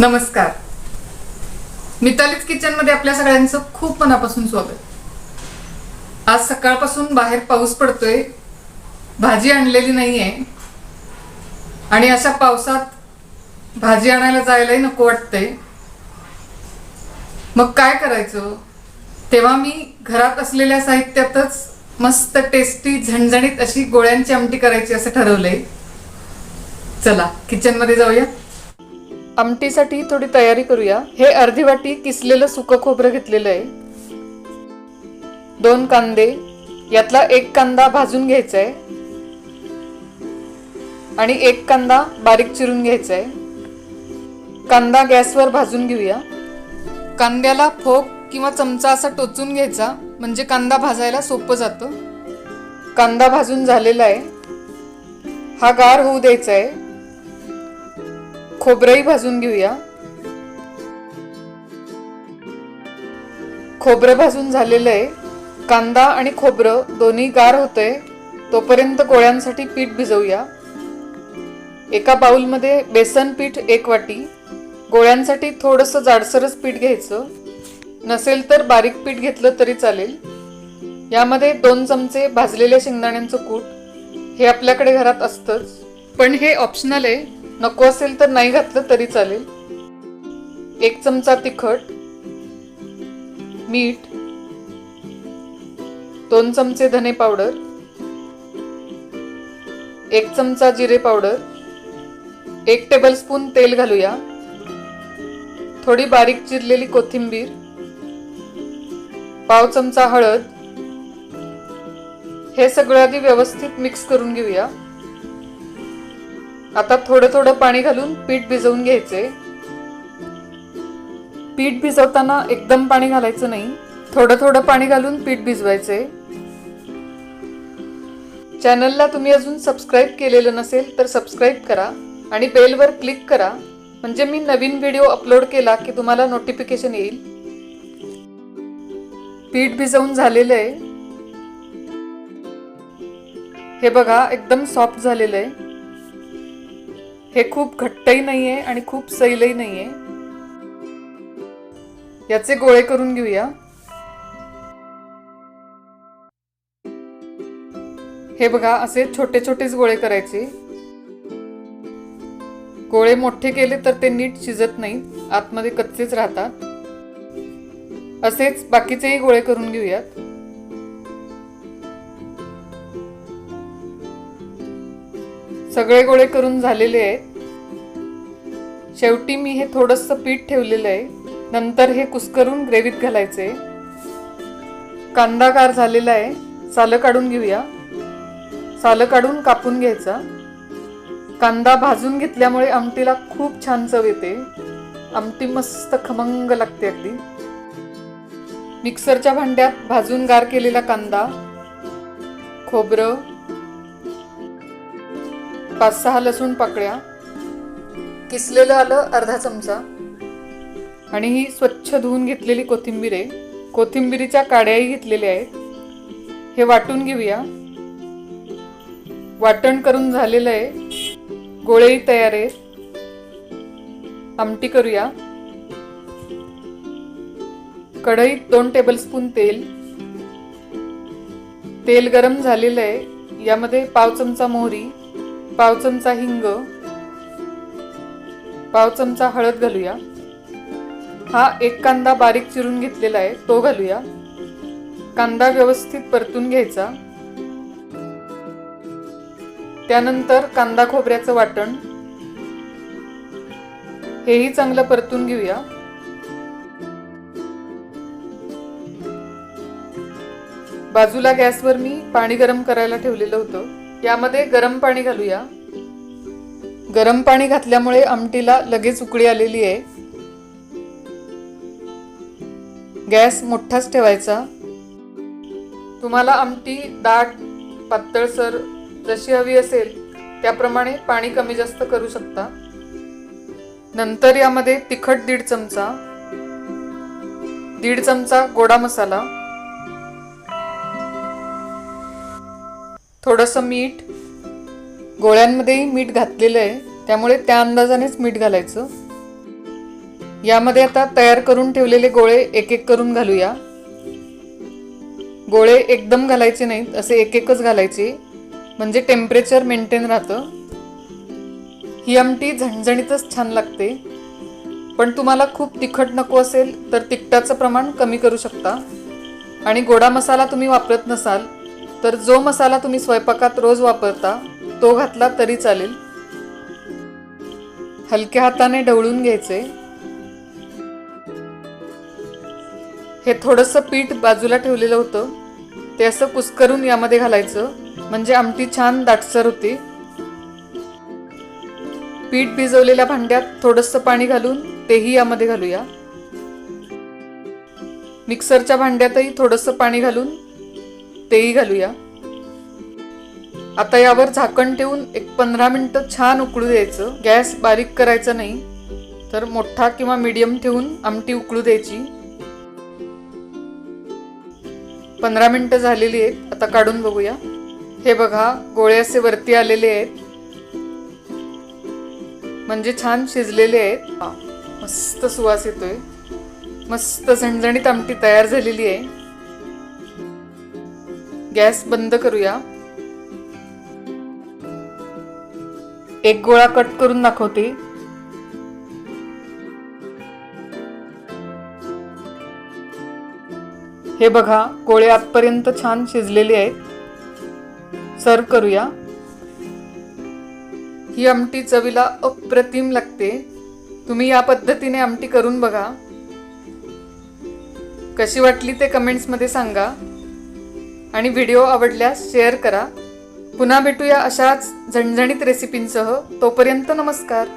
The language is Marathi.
नमस्कार. मितालीच किचनमध्ये आपल्या सगळ्यांचं खूप मनापासून स्वागत. आज सकाळपासून बाहेर पाऊस पडतोय भाजी आणलेली नाहीये आणि अशा पावसात भाजी आणायला जायलाही नको वाटतंय. मग काय करायचं? तेव्हा मी घरात असलेल्या साहित्यातच मस्त टेस्टी झणझणीत अशी गोळ्यांची आमटी करायची असं ठरवलंय. चला किचनमध्ये जाऊया. आमटीसाठी थोडी तयारी करूया. हे अर्धी वाटी किसलेलं सुकं खोबरं घेतलेलं आहे. दोन कांदे. यातला एक कांदा भाजून घ्यायचा आहे आणि एक कांदा बारीक चिरून घ्यायचा आहे कांदा गॅसवर भाजून घेऊया. कांद्याला फोक किंवा चमचा असा टोचून घ्यायचा म्हणजे कांदा भाजायला सोपं जातं. कांदा भाजून झालेला आहे. हा गार होऊ द्यायचा आहे खोबरंही भाजून घेऊया. खोबरं भाजून झालेलं आहे. कांदा आणि खोबरं दोन्ही गार होतंय. तोपर्यंत गोळ्यांसाठी पीठ भिजवूया. एका बाऊलमध्ये बेसन पीठ एक वाटी. गोळ्यांसाठी थोडंसं जाडसरच पीठ घ्यायचं. नसेल तर बारीक पीठ घेतलं तरी चालेल. यामध्ये दोन चमचे भाजलेल्या शेंगदाण्यांचं कूट. हे आपल्याकडे घरात असतंच. पण हे ऑप्शनल आहे. नको असेल तर नाही घातलं तरी चालेल. एक चमचा तिखट मीठ दोन चमचे धने पावडर एक चमचा जिरे पावडर एक टेबलस्पून तेल घालूया थोडी बारीक चिरलेली कोथिंबीर पाव चमचा हळद हे सगळं आधी व्यवस्थित मिक्स करून घेऊया. आता थोडं थोडं पाणी घालून पीठ भिजवून घ्यायचे. पीठ भिजवताना एकदम पाणी घालायचं नाही. थोडं थोडं पाणी घालून पीठ भिजवायचे. चॅनलला तुम्ही अजून सबस्क्राईब केलेलं नसेल तर सबस्क्राईब करा आणि बेलवर क्लिक करा. म्हणजे मी नवीन व्हिडिओ अपलोड केला की तुम्हाला नोटिफिकेशन येईल. पीठ भिजवून झालेलं आहे. हे बघा एकदम सॉफ्ट झालेलं आहे. हे खूप घट्टही नाहीये आणि खूप सैलही नाहीये. याचे गोळे करून घेऊया. हे बघा असे छोटे छोटेच गोळे करायचे. गोळे मोठे केले तर ते नीट शिजत नाहीत आतमध्ये कच्चेच राहतात. असेच बाकीचेही गोळे करून घेऊयात. सगळे गोळे करून झालेले आहेत. शेवटी मी हे थोडंसं पीठ ठेवलेलं आहे. नंतर हे कुस्करून ग्रेव्हीत घालायचे. कांदा गार झालेला आहे. सालं काढून घेऊया. सालं काढून कापून घ्यायचा. कांदा भाजून घेतल्यामुळे आमटीला खूप छान चव येते. आमटी मस्त खमंग लागते अगदी. मिक्सरच्या भांड्यात भाजून गार केलेला कांदा खोबरं पाच सहा लसूण पाकळ्या किसलेलं आलं अर्धा चमचा आणि ही स्वच्छ धुवून घेतलेली कोथिंबीर. आहे कोथिंबिरीच्या काड्याही घेतलेल्या आहेत. हे वाटून घेऊया. वाटण करून झालेलं आहे. गोळेही तयार आहेत. आमटी करूया. कढईत दोन टेबलस्पून तेल. तेल गरम झालेलं आहे. यामध्ये पाव चमचा मोहरी. पाव चमचा हिंग पाव चमचा हळद घालूया. हा एक कांदा बारीक चिरून घेतलेला आहे तो घालूया. कांदा व्यवस्थित परतून घ्यायचा. त्यानंतर कांदा खोबऱ्याचं वाटण. हेही चांगलं परतून घेऊया. बाजूला गॅसवर मी पाणी गरम करायला ठेवलेलं होतं. यामध्ये गरम पाणी घालूया. गरम पाणी घातल्यामुळे आमटीला लगेच उकळी आलेली आहे. गॅस मोठाच ठेवायचा. तुम्हाला आमटी दाट पातळसर जशी हवी असेल त्याप्रमाणे पाणी कमी जास्त करू शकता. नंतर यामध्ये तिखट दीड चमचा दीड चमचा गोडा मसाला थोडंसं मीठ गोळ्यांमध्येही मीठ घातलेलं आहे. त्यामुळे त्या अंदाजानेच मीठ घालायचं. यामध्ये आता तयार करून ठेवलेले गोळे एक एक करून घालूया. गोळे एकदम घालायचे नाहीत असे एक एकच घालायचे. म्हणजे टेम्परेचर मेंटेन राहतं. ही आमटी झणझणीतच छान लागते. पण तुम्हाला खूप तिखट नको असेल तर तिखटाचं प्रमाण कमी करू शकता. आणि गोडा मसाला तुम्ही वापरत नसाल तर जो मसाला तुम्ही स्वयंपाकात रोज वापरता तो घातला तरी चालेल. हलक्या हाताने ढवळून घ्यायचे. हे थोडंसं पीठ बाजूला ठेवलेलं होतं. ते असं कुस्करून यामध्ये घालायचं. म्हणजे आमटी छान दाटसर होती. पीठ भिजवलेल्या भांड्यात थोडंसं पाणी घालून तेही यामध्ये घालूया. मिक्सरच्या भांड्यातही थोडंसं पाणी घालून तेही घालूया. आता यावर झाकण ठेवून एक पंधरा मिनटं छान उकळू द्यायचं. गॅस बारीक करायचा नाही तर मोठा किंवा मीडियम ठेवून आमटी उकळू द्यायची. पंधरा मिनिटं झालेली आहेत आता काढून बघूया. हे बघा गोळे असे वरती आलेले आहेत. म्हणजे छान शिजलेले आहेत. मस्त सुवास येतोय. मस्त झणझणीत आमटी तयार झालेली आहे. गॅस बंद करूया. एक गोळा कट करून दाखवते. हे बघा गोळे आतपर्यंत छान शिजलेले आहेत. सर्व करूया. ही आमटी चवीला अप्रतिम लागते. तुम्ही या पद्धतीने आमटी करून बघा. कशी वाटली ते कमेंट्समध्ये सांगा. आणि व्हिडिओ आवडल्यास शेअर करा. पुन्हा भेटूया अशाच झणझणीत रेसिपींसह. तोपर्यंत नमस्कार.